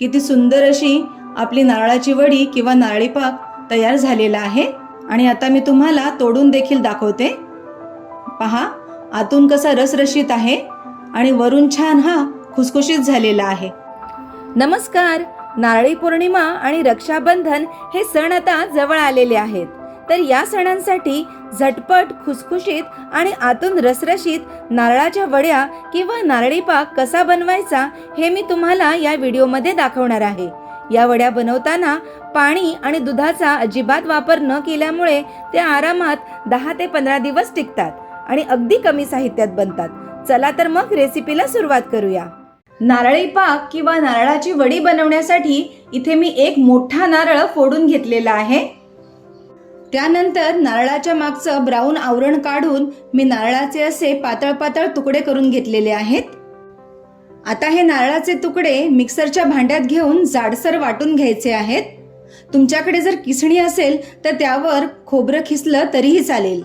किती सुंदर अशी आपली नारळाची वडी किंवा नारळी पाक तयार झालेला आहे. आणि आता मी तुम्हाला तोडून देखील दाखवते. पहा आतून कसा रसरशीत आहे आणि वरून छान हा खुसखुशीत झालेला आहे. नमस्कार नारळी पौर्णिमा आणि रक्षाबंधन हे सण आता जवळ आलेले आहेत. तर या सणांसाठी झटपट खुसखुशीत आणि आतून रसरशीत नारळाच्या वड्या किंवा नारळी पाक कसा बनवायचा हे मी तुम्हाला या व्हिडिओमध्ये दाखवणार आहे. या वड्या बनवताना पाणी आणि दुधाचा अजिबात वापर न केल्यामुळे ते आरामात दहा ते पंधरा दिवस टिकतात आणि अगदी कमी साहित्यात बनतात. चला तर मग रेसिपीला सुरुवात करूया. नारळी पाक किंवा नारळाची वडी बनवण्यासाठी इथे मी एक मोठा नारळ फोडून घेतलेला आहे. त्यानंतर नारळाच्या मागचं ब्राऊन आवरण काढून मी नारळाचे असे पातळ पातळ तुकडे करून घेतलेले आहेत. आता हे नारळाचे तुकडे मिक्सरच्या भांड्यात घेऊन जाडसर वाटून घ्यायचे आहेत. तुमच्याकडे जर किसणी असेल तर त्यावर खोबरं खिसलं तरीही चालेल.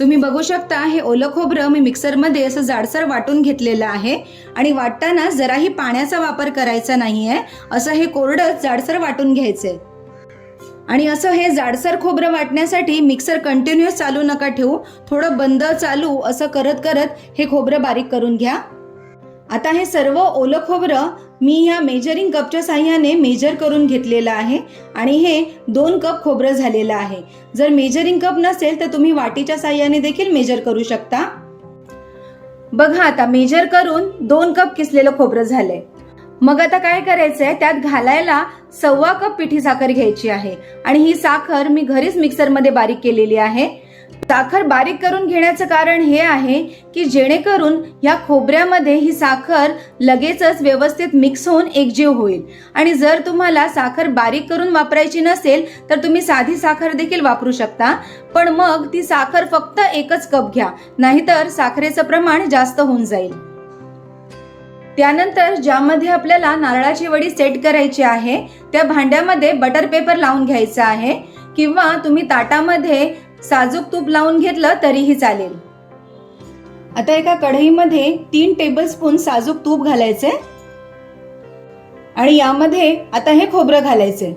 तुम्ही बघू शकता हे ओलं खोबरं मी मिक्सरमध्ये असं जाडसर वाटून घेतलेलं आहे आणि वाटताना जराही पाण्याचा वापर करायचा नाही आहे असं हे कोरडं जाडसर वाटून घ्यायचंय. आणि असं हे जाडसर खोबरं वाटण्यासाठी मिक्सर कंटिन्युअस चालू नका ठेवू. थोडं बंद चालू असं करत करत हे खोबरं बारीक करून घ्या. आता हे सर्व ओलं खोबरं मी ह्या मेजरिंग कपच्या साह्याने मेजर करून घेतलेलं आहे आणि हे दोन कप खोबरं झालेलं आहे. जर मेजरिंग कप नसेल तर तुम्ही वाटीच्या साह्याने देखील मेजर करू शकता. बघा आता मेजर करून दोन कप किसलेलं खोबरं झालंय. मग आता काय करायचंय? त्यात घालायला सव्वा कप पिठी साखर घ्यायची आहे. आणि ही साखर मी घरीच मिक्सरमध्ये बारीक केलेली आहे. साखर बारीक करून घेण्याचं कारण हे आहे की जेणेकरून या खोबऱ्यामध्ये ही साखर लगेचच व्यवस्थित मिक्स होऊन एकजीव होईल. आणि जर तुम्हाला साखर बारीक करून वापरायची नसेल तर तुम्ही साधी साखर देखील वापरू शकता. पण मग ती साखर फक्त एकच कप घ्या नाहीतर साखरेचं प्रमाण जास्त होऊन जाईल. त्यानंतर ज्यामध्ये आपल्याला नारळाची वडी सेट करायची आहे त्या भांड्यामध्ये बटर पेपर लावून घ्यायचा आहे किंवा तुम्ही ताटामध्ये साजूक तूप लावून घेतलं तरीही चालेल. आता एका कढईमध्ये तीन टेबलस्पून साजूक तूप घालायचे आणि यामध्ये आता हे खोबरं घालायचे.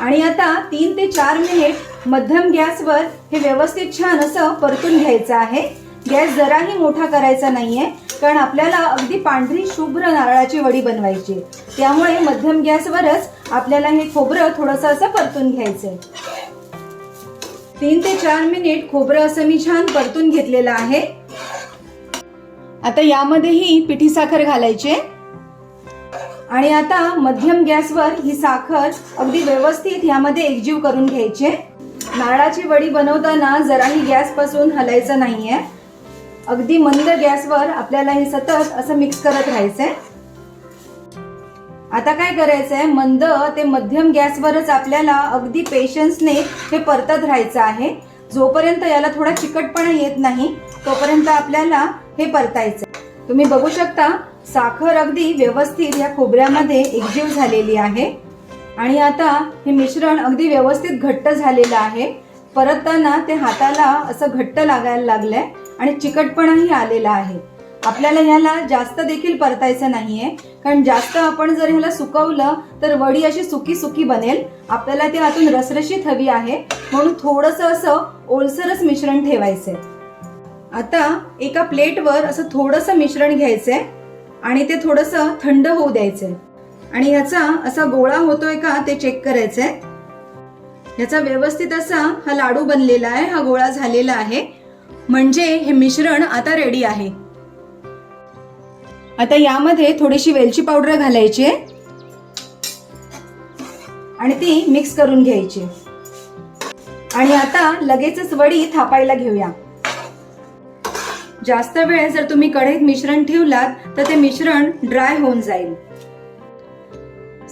आणि आता तीन ते चार मिनिट मध्यम गॅसवर हे व्यवस्थित छान असं परतून घ्यायचं आहे. गॅस जराही मोठा करायचा नाहीये कारण आपल्याला अगदी पांढरी शुभ्र नारळाची वडी बनवायची त्यामुळे मध्यम गॅसवरच आपल्याला हे खोबरं थोडंसं असं परतून घ्यायचंय. तीन ते चार मिनिट खोबरं असं मी छान परतून घेतलेलं आहे. आता यामध्येही पिठी साखर घालायची आणि आता मध्यम गॅसवर ही साखर अगदी व्यवस्थित यामध्ये एकजीव करून घ्यायची नारळाची वडी बनवताना जराही गॅसपासून हलायचं नाहीये. अगदी मंद गॅसवर आपल्याला हे सतत असं मिक्स करत राहायचंय. आता काय करायचंय? मंद ते मध्यम गॅसवरच आपल्याला अगदी पेशन्सने हे परतत राहायचं आहे. जोपर्यंत याला थोडा चिकटपणा येत नाही तोपर्यंत आपल्याला हे परतायचं तुम्ही बघू शकता साखर अगदी व्यवस्थित या खोबऱ्यामध्ये एकजीव झालेली आहे. आणि आता हे मिश्रण अगदी व्यवस्थित घट्ट झालेलं आहे. परतताना ते हाताला असं घट्ट लागायला लागलंय. आणि चिकटपणाही आलेला आहे. आपल्याला ह्याला जास्त देखील परतायचं नाहीये. कारण जास्त आपण जर ह्याला सुकवलं तर वडी अशी सुकी सुकी बनेल. आपल्याला ती आतून रसरशीत हवी आहे. म्हणून थोडंसं असं ओलसरच मिश्रण ठेवायचंय. आता एका प्लेटवर असं थोडंसं मिश्रण घ्यायचंय आणि ते थोडंसं थंड होऊ द्यायचंय. आणि ह्याचा असा गोळा होतोय का ते चेक करायचंय. ह्याचा व्यवस्थित असा हा लाडू बनलेला आहे हा गोळा झालेला आहे. म्हणजे हे मिश्रण आता रेडी आहे. आता यामध्ये थोडीशी वेलची पावडर घालायची. आहे आणि ती मिक्स करून घ्यायची. आणि आता लगेचच वडी थापायला घेऊया. जास्त वेळ जर तुम्ही कढईत मिश्रण ठेवलात तर ते मिश्रण ड्राय होऊन जाईल.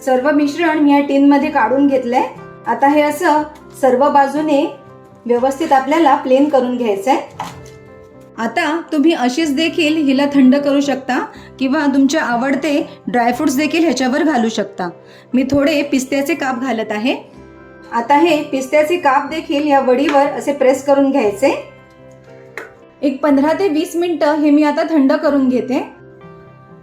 सर्व मिश्रण मी या टीन मध्ये काढून घेतलंय. आता हे असं सर्व बाजूने व्यवस्थित आपल्याला प्लेन करून घ्यायचंय. आता तुम्ही अशीच देखील हिला थंड करू शकता किंवा तुमचे आवडते ड्रायफ्रुट्स देखील ह्याच्यावर घालू शकता. मी थोडे पिस्त्याचे काप घालत आहे. आता हे पिस्त्याचे काप देखील या वडीवर असे प्रेस करून घ्यायचे. एक पंधरा ते वीस मिनटं हे मी आता थंड करून घेते.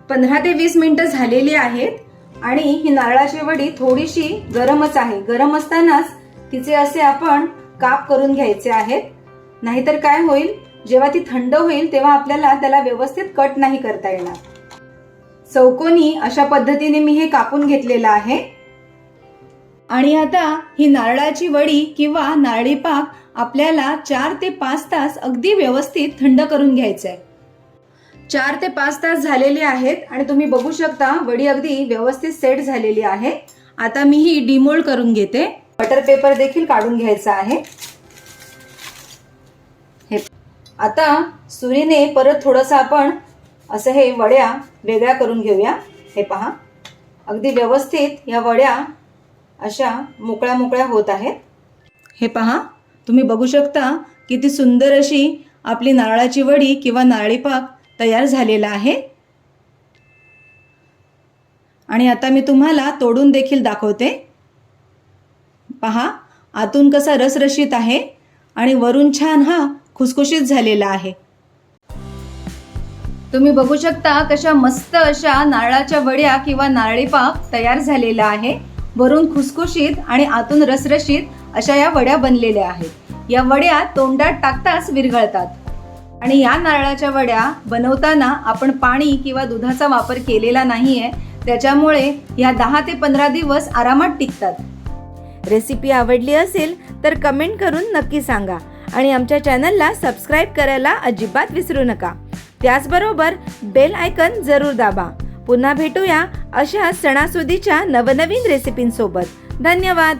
पंधरा ते वीस मिनटं झालेली आहेत आणि ही नारळाची वडी थोडीशी गरमच आहे. गरम असतानाच तिचे असे आपण काप करून घ्यायचे आहेत. नाहीतर काय होईल? जेव्हा ती थंड होईल तेव्हा आपल्याला त्याला व्यवस्थित कट नाही करता येणार. चौकोनी अशा पद्धतीने मी हे कापून घेतलेलं आहे. आणि आता ही नारळाची वडी किंवा नारळी पाक आपल्याला चार ते पाच तास अगदी व्यवस्थित थंड करून घ्यायचं आहे चार ते पाच तास झालेले आहेत आणि तुम्ही बघू शकता वडी अगदी व्यवस्थित सेट झालेली आहे. आता मी ही डिमोल्ड करून घेते. बटर पेपर देखील काढून घ्यायचा आहे. आता सुरीने परत थोडंसं आपण असं हे वड्या वेगळ्या करून घेऊया. हे पहा. अगदी व्यवस्थित या वड्या अशा मोकळ्या मोकळ्या होत आहेत. हे पहा. तुम्ही बघू शकता किती सुंदर अशी आपली नारळाची वडी किंवा नारळी पाक तयार झालेला आहे. आणि आता मी तुम्हाला तोडून देखील दाखवते. पहा. आतून कसा रसरशीत आहे आणि वरून छान हा खुसखुशीत झालेला आहे. तुम्ही बघू शकता कशा मस्त अशा नारळाच्या वड्या किंवा नारळी पाक तयार झालेला आहे. वरून खुसखुशीत आणि आतून रसरशीत अशा या वड्या बनलेल्या आहेत. या वड्या तोंडात टाकताच विरघळतात. आणि या नारळाच्या वड्या बनवताना आपण पाणी किंवा दुधाचा वापर केलेला नाहीये. त्याच्यामुळे या दहा ते पंधरा दिवस आरामात टिकतात. रेसिपी आवडली असेल तर कमेंट करून नक्की सांगा. आणि आमच्या चॅनलला सबस्क्राईब करायला अजिबात विसरू नका. त्याचबरोबर बेल आयकन जरूर दाबा. पुन्हा भेटूया अशा सणासुदीच्या नवनवीन रेसिपींसोबत धन्यवाद!